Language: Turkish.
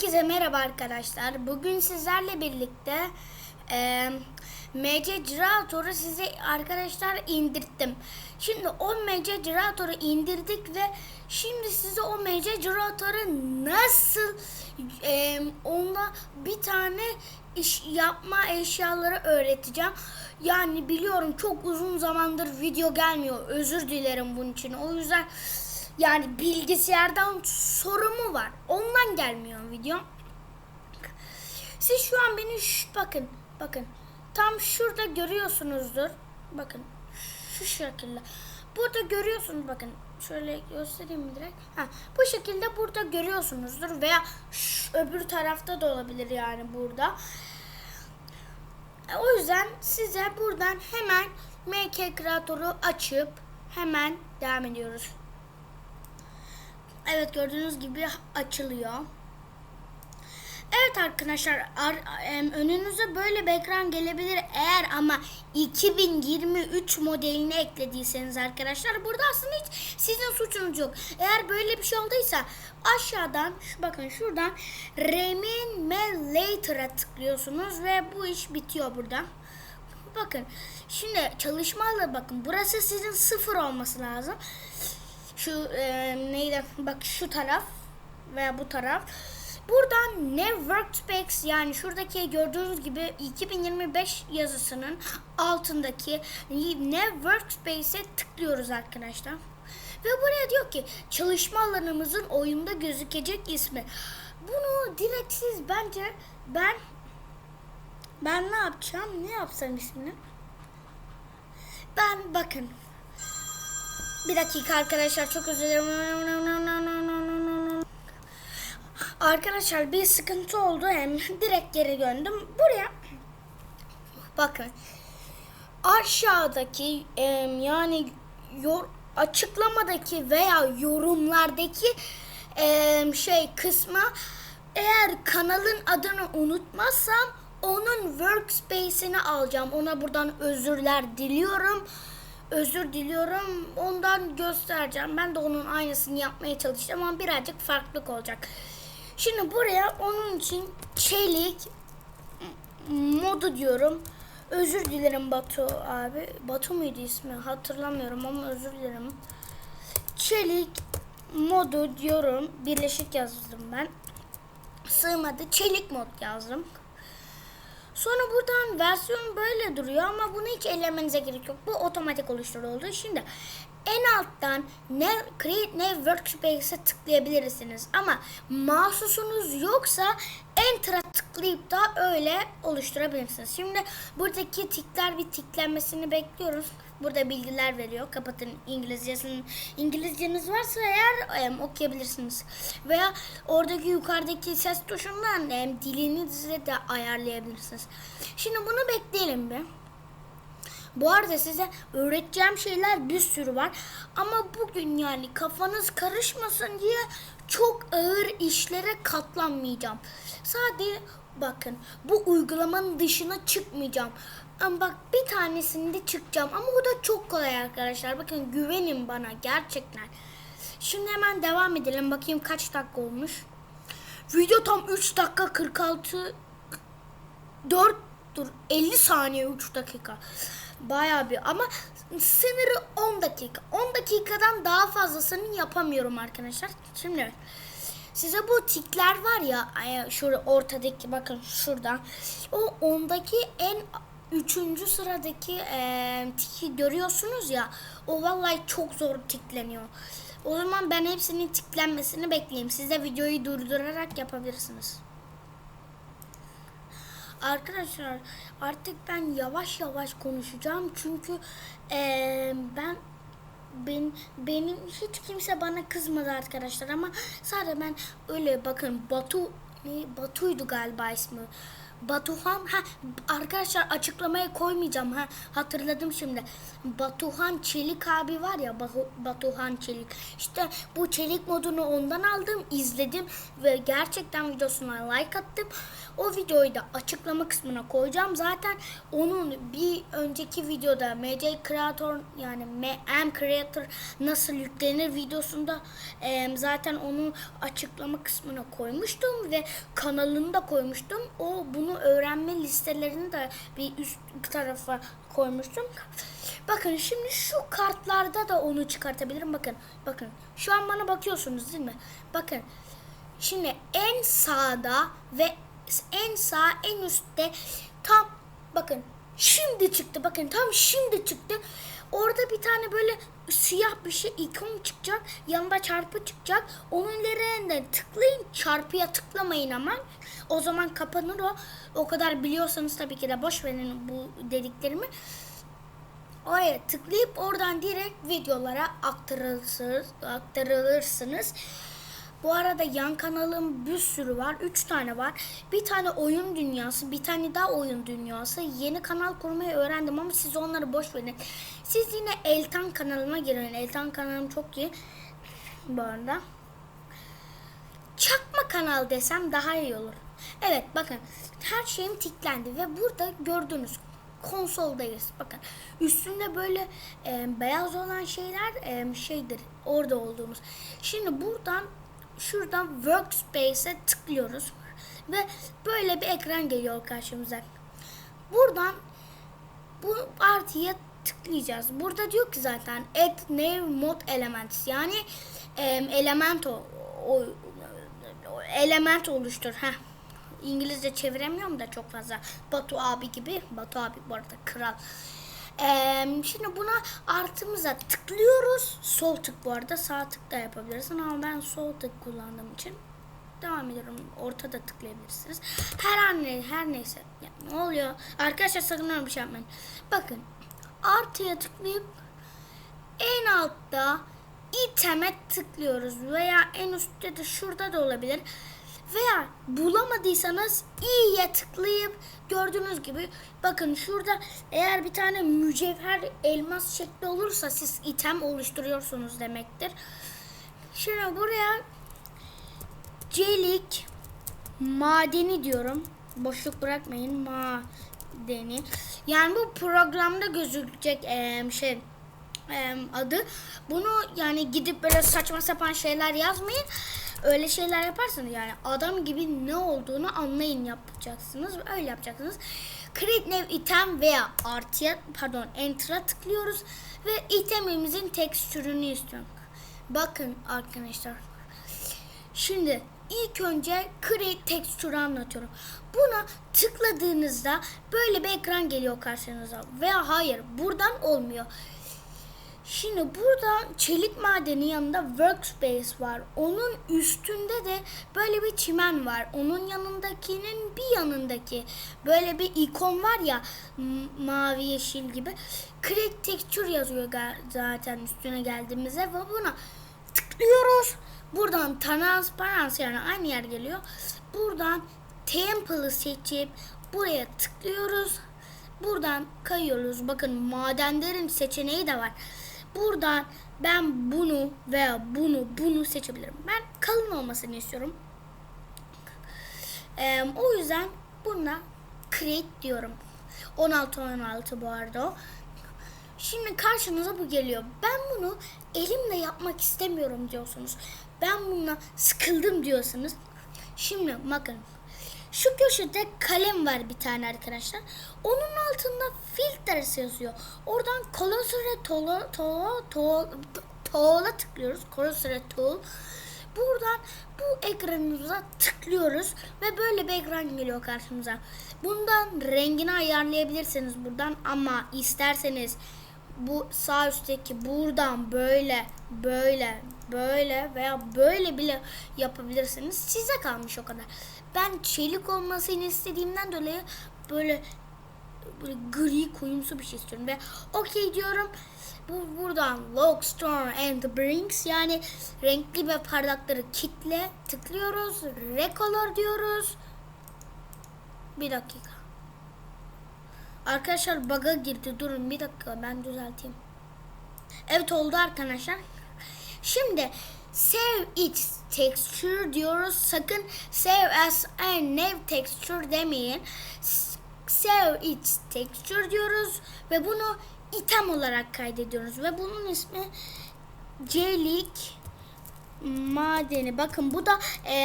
Herkese merhaba arkadaşlar. Bugün sizlerle birlikte e, MC Generator'u size arkadaşlar indirttim. Şimdi o MC Generator'u indirdik ve şimdi size o MC Generator'u nasıl e, onda bir tane iş yapma eşyaları öğreteceğim. Yani biliyorum çok uzun zamandır video gelmiyor. Özür dilerim bunun için. O yüzden yani bilgisayardan sorumu var. Ondan gelmiyor video. Siz şu an beni şu, bakın bakın tam şurada görüyorsunuzdur. Bakın şu şekilde. Burada görüyorsunuz bakın. Şöyle göstereyim direkt? Ha, bu şekilde burada görüyorsunuzdur veya şu, öbür tarafta da olabilir yani burada. O yüzden size buradan hemen MK Creator'u açıp hemen devam ediyoruz. Evet gördüğünüz gibi açılıyor. Evet arkadaşlar önünüze böyle bir ekran gelebilir eğer ama 2023 modelini eklediyseniz arkadaşlar burada aslında hiç sizin suçunuz yok. Eğer böyle bir şey olduysa aşağıdan bakın şuradan Remain Me Later'a tıklıyorsunuz ve bu iş bitiyor burada. Bakın şimdi çalışmalı bakın burası sizin sıfır olması lazım şu e, neydi? Bak şu taraf veya bu taraf. Buradan ne workspace yani şuradaki gördüğünüz gibi 2025 yazısının altındaki ne workspace'e tıklıyoruz arkadaşlar. Ve buraya diyor ki çalışma alanımızın oyunda gözükecek ismi. Bunu direkt siz bence ben ben ne yapacağım? Ne yapsam ismini? Ben bakın bir dakika arkadaşlar çok özür dilerim. Arkadaşlar bir sıkıntı oldu hem direkt geri döndüm. Buraya bakın aşağıdaki yani yor, açıklamadaki veya yorumlardaki şey kısma eğer kanalın adını unutmazsam onun workspace'ini alacağım. Ona buradan özürler diliyorum özür diliyorum. Ondan göstereceğim. Ben de onun aynısını yapmaya çalışacağım ama birazcık farklılık olacak. Şimdi buraya onun için çelik modu diyorum. Özür dilerim Batu abi. Batu muydu ismi? Hatırlamıyorum ama özür dilerim. Çelik modu diyorum. Birleşik yazdım ben. Sığmadı. Çelik mod yazdım. Sonra buradan versiyon böyle duruyor ama bunu hiç ellemenize gerek yok. Bu otomatik oluşturuldu. Şimdi en alttan ne create ne workspace'e tıklayabilirsiniz. Ama mouse'unuz yoksa enter'a tıklayıp da öyle oluşturabilirsiniz. Şimdi buradaki tikler bir tiklenmesini bekliyoruz. Burada bilgiler veriyor. Kapatın İngilizcesini. İngilizceniz varsa eğer em, okuyabilirsiniz. Veya oradaki yukarıdaki ses tuşundan em, dilinizi de ayarlayabilirsiniz. Şimdi bunu bekleyelim bir. Bu arada size öğreteceğim şeyler bir sürü var. Ama bugün yani kafanız karışmasın diye çok ağır işlere katlanmayacağım. Sadece bakın bu uygulamanın dışına çıkmayacağım. Ama bak bir tanesinde çıkacağım ama o da çok kolay arkadaşlar. Bakın güvenin bana gerçekten. Şimdi hemen devam edelim. Bakayım kaç dakika olmuş. Video tam 3 dakika 46 4 dur 50 saniye 3 dakika. Bayağı bir ama sınırı 10 dakika. 10 dakikadan daha fazlasını yapamıyorum arkadaşlar. Şimdi size bu tikler var ya şurada ortadaki bakın şuradan. O ondaki en üçüncü sıradaki e, tiki görüyorsunuz ya. O vallahi çok zor tikleniyor. O zaman ben hepsinin tiklenmesini bekleyeyim. Siz de videoyu durdurarak yapabilirsiniz. Arkadaşlar artık ben yavaş yavaş konuşacağım çünkü eee, ben ben benim hiç kimse bana kızmadı arkadaşlar ama sadece ben öyle bakın Batu ne Batu'ydu galiba ismi. Batuhan ha arkadaşlar açıklamaya koymayacağım ha hatırladım şimdi. Batuhan Çelik abi var ya Batuhan Çelik. İşte bu Çelik modunu ondan aldım, izledim ve gerçekten videosuna like attım. O videoyu da açıklama kısmına koyacağım. Zaten onun bir önceki videoda MC Creator yani M Creator nasıl yüklenir videosunda em, zaten onu açıklama kısmına koymuştum ve kanalını da koymuştum. O bunu öğrenme listelerini de bir üst tarafa koymuştum. Bakın şimdi şu kartlarda da onu çıkartabilirim. Bakın bakın şu an bana bakıyorsunuz değil mi? Bakın Şimdi en sağda ve en sağ en üstte tam bakın şimdi çıktı bakın tam şimdi çıktı. Orada bir tane böyle siyah bir şey ikon çıkacak. Yanında çarpı çıkacak. Onun üzerine tıklayın. Çarpıya tıklamayın ama. O zaman kapanır o. O kadar biliyorsanız tabii ki de boş verin bu dediklerimi. Oraya tıklayıp oradan direkt videolara aktarılırsınız. aktarılırsınız. Bu arada yan kanalım bir sürü var. Üç tane var. Bir tane oyun dünyası, bir tane daha oyun dünyası. Yeni kanal kurmayı öğrendim ama siz onları boş verin. Siz yine Eltan kanalıma girin. Eltan kanalım çok iyi. Bu arada. Çakma kanal desem daha iyi olur. Evet bakın her şeyim tiklendi ve burada gördüğünüz konsoldayız. Bakın üstünde böyle e, beyaz olan şeyler e, şeydir orada olduğumuz. Şimdi buradan şuradan workspace'e tıklıyoruz ve böyle bir ekran geliyor karşımıza. Buradan bu artıya tıklayacağız. Burada diyor ki zaten add new mod elements yani element o, o element oluştur. Heh. İngilizce çeviremiyorum da çok fazla. Batu abi gibi. Batu abi bu arada kral. Ee, şimdi buna artımıza tıklıyoruz. Sol tık bu arada. Sağ tık da yapabilirsin ama ben sol tık kullandığım için devam ediyorum. Ortada tıklayabilirsiniz. Her an ne, her neyse. Ya, ne oluyor? Arkadaşlar sakın öyle bir şey yapmayın. Bakın. Artıya tıklayıp en altta iteme tıklıyoruz veya en üstte de şurada da olabilir. Veya bulamadıysanız iyiye tıklayıp gördüğünüz gibi bakın şurada eğer bir tane mücevher elmas şekli olursa siz item oluşturuyorsunuz demektir. Şimdi buraya çelik madeni diyorum. Boşluk bırakmayın madeni. Yani bu programda gözükecek em, şey adı. Bunu yani gidip böyle saçma sapan şeyler yazmayın. Öyle şeyler yaparsanız yani adam gibi ne olduğunu anlayın yapacaksınız. Öyle yapacaksınız. Create new item veya artıya pardon enter'a tıklıyoruz ve itemimizin tekstürünü istiyorum. Bakın arkadaşlar. Şimdi ilk önce create texture anlatıyorum. Buna tıkladığınızda böyle bir ekran geliyor karşınıza. Veya hayır buradan olmuyor. Şimdi burada çelik madeni yanında workspace var. Onun üstünde de böyle bir çimen var. Onun yanındakinin bir yanındaki böyle bir ikon var ya mavi yeşil gibi. Create texture yazıyor zaten üstüne geldiğimizde ve buna tıklıyoruz. Buradan transparans yani aynı yer geliyor. Buradan temple'ı seçip buraya tıklıyoruz. Buradan kayıyoruz. Bakın madenlerin seçeneği de var. Buradan ben bunu veya bunu bunu seçebilirim. Ben kalın olmasını istiyorum. Ee, o yüzden buna create diyorum. 16 16 bu arada o. Şimdi karşınıza bu geliyor. Ben bunu elimle yapmak istemiyorum diyorsunuz. Ben bununla sıkıldım diyorsunuz. Şimdi bakın. Şu köşede kalem var bir tane arkadaşlar. Onun altında filtres yazıyor. Oradan Colosseum Tool'a Tool'a Tool, Tool'a tıklıyoruz. Colosseum Tool. Buradan bu ekranımıza tıklıyoruz ve böyle bir ekran geliyor karşımıza. Bundan rengini ayarlayabilirsiniz buradan ama isterseniz bu sağ üstteki buradan böyle böyle böyle veya böyle bile yapabilirsiniz. Size kalmış o kadar. Ben çelik olmasını istediğimden dolayı böyle böyle gri kuyumsu bir şey istiyorum ve okey diyorum. Bu buradan lock, store and brings yani renkli ve parlakları kitle tıklıyoruz. Recolor diyoruz. Bir dakika. Arkadaşlar bug'a girdi. Durun bir dakika ben düzelteyim. Evet oldu arkadaşlar. Şimdi save its texture diyoruz. Sakın save as a new texture demeyin. Save its texture diyoruz ve bunu item olarak kaydediyoruz ve bunun ismi Celik madeni. Bakın bu da e,